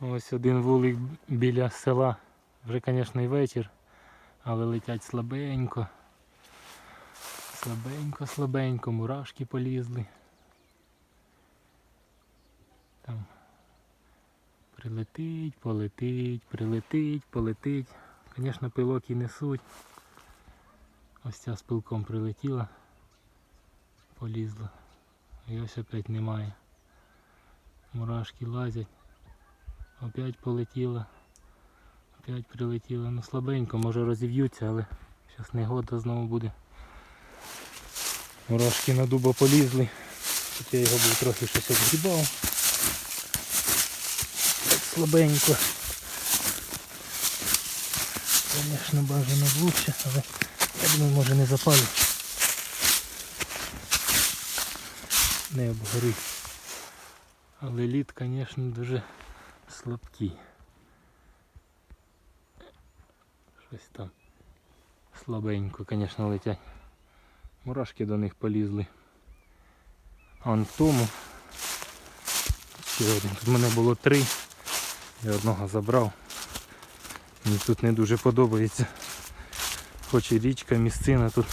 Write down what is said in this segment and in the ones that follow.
Ось один вулик біля села. Вже, звісно, і вечір, але летять слабенько. Слабенько, слабенько, мурашки полізли. Там прилетить, полетить, прилетить, полетить. Звісно, пилок і несуть. Ось ця з пилком прилетіла, полізла. І ось опять немає. Мурашки лазять. Опять полетіла. Опять прилетіла. Ну слабенько, може розів'ються, але зараз негода знову буде. Мурашки на дуба полізли. Тут я його був трохи щось обгрібав. Так слабенько. Звісно, бажано влучше, але я думаю, може не запалить. Не обгорить. Але лід, звісно, дуже слабкий. Щось там слабенько, звісно, летять. Мурашки до них полізли. А в тому. Ще один. Тут в мене було три. Я одного забрав. Мені тут не дуже подобається. Хоч і річка, місцина тут.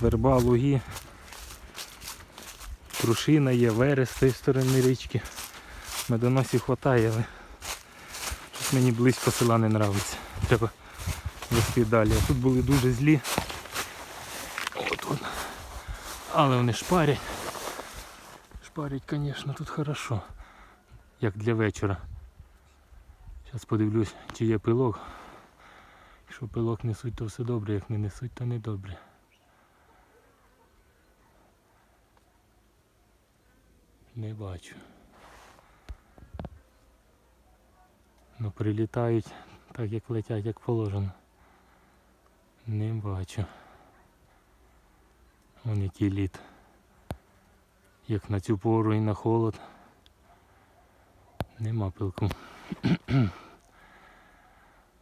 Верба, луги. Крушина є, верес з тієї сторони річки. Медоносів хватає, але щось мені близько села не подобається. Треба вести далі. А тут були дуже злі. От от. Але вони шпарять. Шпарять, звісно, тут хорошо. Як для вечора. Зараз подивлюсь, чи є пилок. Якщо пилок несуть, то все добре, як не несуть, то не добре. Не бачу. Ну прилітають так як летять, як положено. Не бачу. Вон який лід. Як на цю пору і на холод. Нема пилку.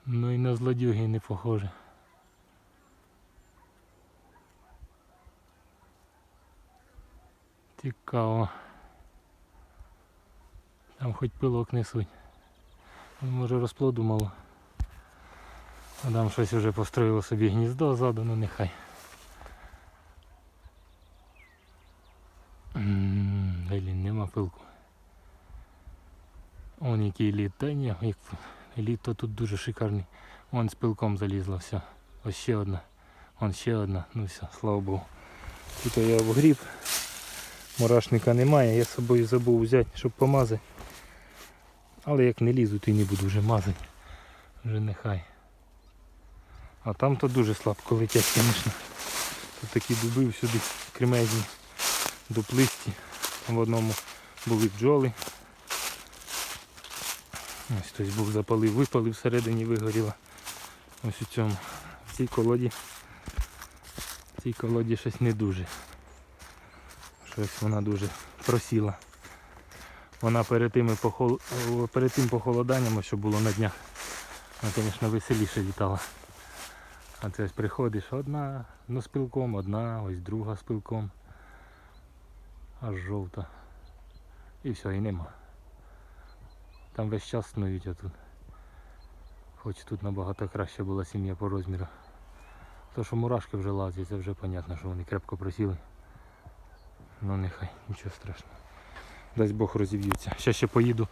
ну і на злодюги не похоже. Цікаво. Там хоч пилок несуть. Може розплоду мало. А там щось вже построїло собі гніздо ззаду, ну нехай. Блін, нема пилку. Он який лід, та ні, як лід то тут дуже шикарний. Вон з пилком залізла, все. Ось ще одна. Вон ще одна. Ну все, слава Богу. Тут я обгріб. Мурашника немає, я з собою забув взяти, щоб помазати. Але як не лізу, то й не буду вже мазати. Вже нехай. А там то дуже слабко летять, звісно. Тут такі дуби всюди кремезні, дуплисті. Там в одному були бджоли. Ось хтось був запалив, випалив всередині вигоріло. Ось у цьому. В цій колоді. В цій колоді щось не дуже. Щось вона дуже просіла. Вона перед тими похол... перед тим похолоданням, що було на днях, вона, звісно, веселіше літала. А це ось приходиш одна ну, з пилком, одна, ось друга з пилком. Аж жовта. І все, і нема. Там весь час снують а тут. Хоч тут набагато краще була сім'я по розміру. То що мурашки вже лазять, це вже зрозуміло, що вони крепко просіли. Ну нехай, нічого страшного. Дасть Бог розів'ються. Ще ще поїду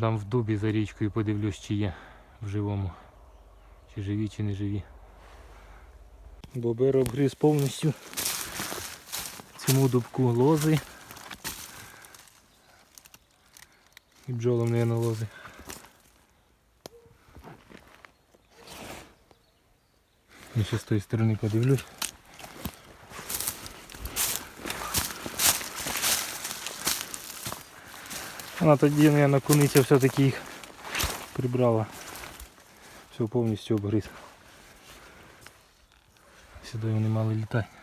там в дубі за річкою подивлюсь, чи є в живому. Чи живі, чи не живі. Бобер обгриз повністю цьому дубку лози. І бджолам на лози. Я ще з тої сторони подивлюсь. Вона тоді, мабуть, куниця все-таки їх прибрала. Все повністю обгриз. Сюди вони мали літати.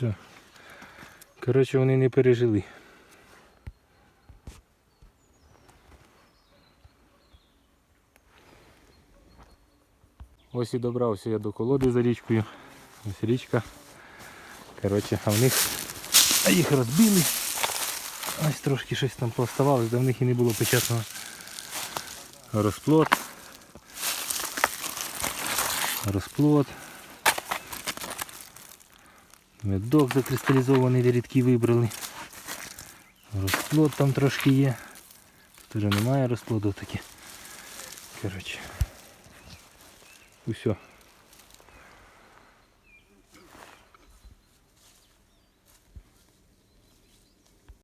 Все. Коротше, вони не пережили. Ось і добрався я до колоди за річкою. Ось річка. Коротше, а в них їх розбили. Ось трошки щось там пооставалось, да в них і не було печатного розплод. Розплод. Медок закристалізований рідкі вибрали. Розплод там трошки є. Тут вже немає розплоду таки. Коротше. Усьо.